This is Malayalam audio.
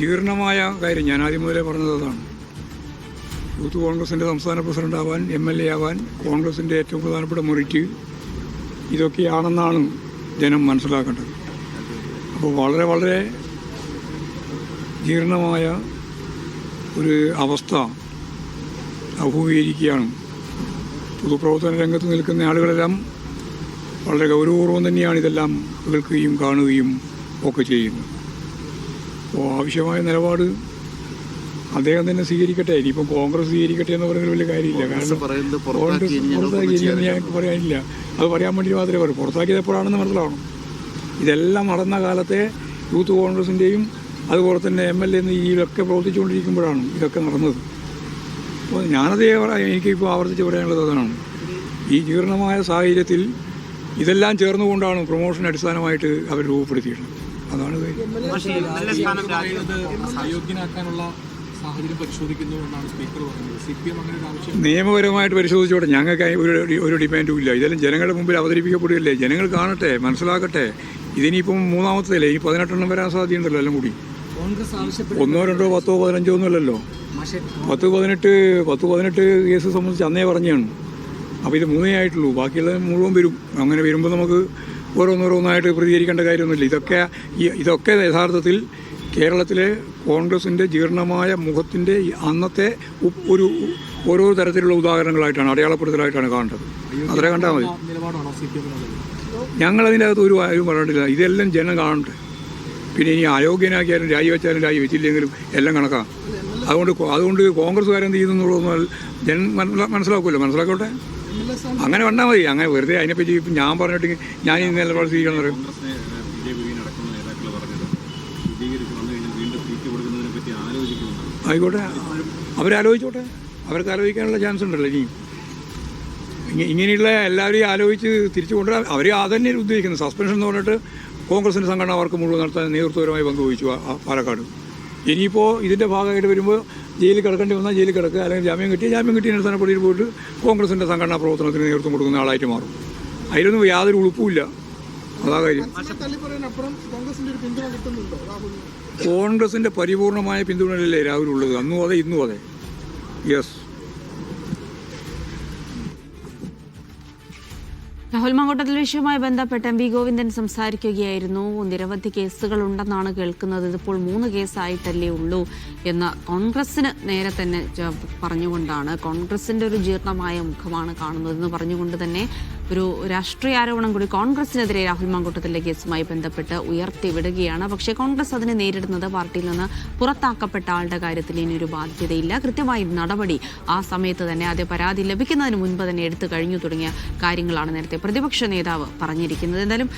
ജീർണമായ കാര്യം ഞാൻ ആദ്യം മുതലേ പറഞ്ഞത് അതാണ്. യൂത്ത് കോൺഗ്രസിന്റെ സംസ്ഥാന പ്രസിഡന്റ് ആവാൻ എം എൽ എ ആവാൻ കോൺഗ്രസിന്റെ ഏറ്റവും പ്രധാനപ്പെട്ട മെറിറ്റ് ഇതൊക്കെയാണെന്നാണ് ജനം മനസ്സിലാക്കേണ്ടത്. അപ്പോൾ വളരെ വളരെ ജീർണമായ ഒരു അവസ്ഥ അഭിമുഖീകരിക്കുകയാണ്. പൊതുപ്രവർത്തന രംഗത്ത് നിൽക്കുന്ന ആളുകളെല്ലാം വളരെ ഗൗരവപൂർവം തന്നെയാണ് ഇതെല്ലാം കേൾക്കുകയും കാണുകയും ഒക്കെ ചെയ്യുന്നത്. അപ്പോൾ ആവശ്യമായ നിലപാട് അദ്ദേഹം തന്നെ സ്വീകരിക്കട്ടെ. ഇനിയിപ്പം കോൺഗ്രസ് സ്വീകരിക്കട്ടെ എന്ന് പറയുന്നത് വലിയ കാര്യമില്ല. കാരണം ഞാൻ കോൺഗ്രസ് പറയാനില്ല. അത് പറയാൻ വേണ്ടി മാത്രമേ പറയൂ പുറത്താക്കിയത് എപ്പോഴാണെന്ന് മനസ്സിലാവണം. ഇതെല്ലാം നടന്ന കാലത്തെ യൂത്ത് കോൺഗ്രസിന്റെയും അതുപോലെ തന്നെ എം എൽ എ എന്ന ഇതിലൊക്കെ പ്രവർത്തിച്ചുകൊണ്ടിരിക്കുമ്പോഴാണ് ഇതൊക്കെ നടന്നത്. അപ്പോൾ ഞാനതേ പറയാം എനിക്കിപ്പോൾ ആവർത്തിച്ച് പറയാനുള്ളത് അതാണ്. ഈ ജീർണമായ സാഹചര്യത്തിൽ ഇതെല്ലാം ചേർന്നുകൊണ്ടാണ് പ്രൊമോഷൻ അടിസ്ഥാനമായിട്ട് അവർ രൂപപ്പെടുത്തിയിട്ടുള്ളത്. അതാണ് അയോഗ്യനാക്കാനുള്ള സാഹചര്യം പരിശോധിക്കുന്നു എന്നാണ് സ്പീക്കർ പറയുന്നത് സി പി എം അങ്ങനെ ഒരു ആവശ്യം നിയമപരമായിട്ട് പരിശോധിച്ചോട്ടെ ഞങ്ങൾക്ക് ഒരു ഒരു ഡിമാൻഡും ഇല്ല. ഇതെല്ലാം ജനങ്ങളുടെ മുമ്പിൽ അവതരിപ്പിക്കപ്പെടുകയല്ലേ? ജനങ്ങൾ കാണട്ടെ മനസ്സിലാക്കട്ടെ. ഇതിനിപ്പം മൂന്നാമത്തതല്ലേ? ഇനി പതിനെട്ടെണ്ണം വരാൻ സാധ്യതയുണ്ടല്ലോ എല്ലാം കൂടി. ഒന്നോ രണ്ടോ പത്തോ പതിനഞ്ചോ ഒന്നുമല്ലല്ലോ പത്ത് പതിനെട്ട് പത്ത് പതിനെട്ട് കേസ് സംബന്ധിച്ച് അന്നേ പറഞ്ഞാണ്. അപ്പോൾ ഇത് മൂന്നേ ആയിട്ടുള്ളൂ. ബാക്കിയുള്ളത് മുഴുവൻ വരും. അങ്ങനെ വരുമ്പോൾ നമുക്ക് ഓരോന്നോരോന്നായിട്ട് പ്രതികരിക്കേണ്ട കാര്യമൊന്നുമില്ല. ഇതൊക്കെ ഇതൊക്കെ യഥാർത്ഥത്തിൽ കേരളത്തിലെ കോൺഗ്രസിന്റെ ജീർണമായ മുഖത്തിന്റെ അന്നത്തെ ഒരു ഓരോ തരത്തിലുള്ള ഉദാഹരണങ്ങളായിട്ടാണ് അടയാളപ്പെടുത്തലായിട്ടാണ് കാണേണ്ടത്. അത്ര കണ്ടാൽ മതി. അകത്ത് ഒരു ആരും പറഞ്ഞിട്ടില്ല. ഇതെല്ലാം ജനം കാണട്ടെ പിന്നെ ഇനി അയോഗ്യനാക്കിയാലും രാജിവെച്ചാലും രാജിവെച്ചില്ലെങ്കിലും എല്ലാം കണക്കാണ് അതുകൊണ്ട് അതുകൊണ്ട് കോൺഗ്രസ്സുകാരെന്ത് ചെയ്യുന്നുള്ളതൊന്നും ജനം മനസ്സിലാ- മനസ്സിലാക്കുമല്ലോ. മനസ്സിലാക്കട്ടെ? അങ്ങനെ വന്നാൽ മതി. അങ്ങനെ വെറുതെ അതിനെപ്പറ്റി ഇപ്പം ഞാൻ പറഞ്ഞിട്ട് ഞാൻ ഈ നിലപാട് സ്വീകരിക്കണം എന്ന് പറയും ആയിക്കോട്ടെ. അവരാലോചിച്ചോട്ടെ. അവർക്ക് ആലോചിക്കാനുള്ള ചാൻസ് ഉണ്ടല്ലോ ഇനിയും. ഇങ്ങ- ഇങ്ങനെയുള്ള എല്ലാവരെയും ആലോചിച്ച് തിരിച്ചു കൊണ്ടുവരാൻ അവർ അതന്നെ ഉദ്ദേശിക്കുന്നത്. സസ്പെൻഷൻ എന്ന് പറഞ്ഞിട്ട് കോൺഗ്രസിന്റെ സംഘടന അവർക്ക് മുഴുവൻ നടത്താൻ നേതൃത്വപരമായി പങ്കുവഹിച്ചു പാലക്കാട്. ഇനിയിപ്പോൾ ഇതിന്റെ ഭാഗമായിട്ട് വരുമ്പോൾ ജയിലിൽ കിടക്കേണ്ടി വന്നാൽ ജയിലിൽ കിടക്കുക. അല്ലെങ്കിൽ ജാമ്യം കിട്ടിയ ജാമ്യം കിട്ടിയ സ്ഥാനപ്പടിയിൽ പോയിട്ട് കോൺഗ്രസിന്റെ സംഘടനാ പ്രവർത്തനത്തിന് നേതൃത്വം കൊടുക്കുന്ന ആളായിട്ട് മാറും. അതിലൊന്നും യാതൊരു ഉളുപ്പുമില്ല അതാ കാര്യം. കോൺഗ്രസിന്റെ പരിപൂർണമായ പിന്തുണയല്ലേ രാഹുലുള്ളത് അന്നും അതെ ഇന്നും അതെ. യെസ് രാഹുൽ വിഷയവുമായി ബന്ധപ്പെട്ട് എം വി ഗോവിന്ദൻ സംസാരിക്കുകയായിരുന്നു. നിരവധി കേസുകൾ ഉണ്ടെന്നാണ് കേൾക്കുന്നത്. ഇതിപ്പോൾ മൂന്ന് കേസായിട്ടല്ലേ ഉള്ളൂ എന്ന് കോൺഗ്രസിന് നേരെ തന്നെ പറഞ്ഞുകൊണ്ടാണ്. കോൺഗ്രസിന്റെ ഒരു ജീർണമായ മുഖമാണ് കാണുന്നതെന്ന് പറഞ്ഞുകൊണ്ട് തന്നെ ഒരു രാഷ്ട്രീയ ആരോപണം കൂടി കോൺഗ്രസിനെതിരെ രാഹുൽ മങ്കോട്ടത്തിലെ കേസുമായി ബന്ധപ്പെട്ട് ഉയർത്തിവിടുകയാണ്. പക്ഷേ കോൺഗ്രസ് അതിനെ നേരിടുന്നത് പാർട്ടിയിൽ നിന്ന് പുറത്താക്കപ്പെട്ട ആളുടെ കാര്യത്തിൽ ഇനി ഒരു ബാധ്യതയില്ല. കൃത്യമായി നടപടി ആ സമയത്ത് തന്നെ അതേ പരാതി ലഭിക്കുന്നതിന് മുൻപ് തന്നെ എടുത്തു കഴിഞ്ഞു തുടങ്ങിയ കാര്യങ്ങളാണ് നേരത്തെ പ്രതിപക്ഷ നേതാവ് പറഞ്ഞിരിക്കുന്നത്. എന്തായാലും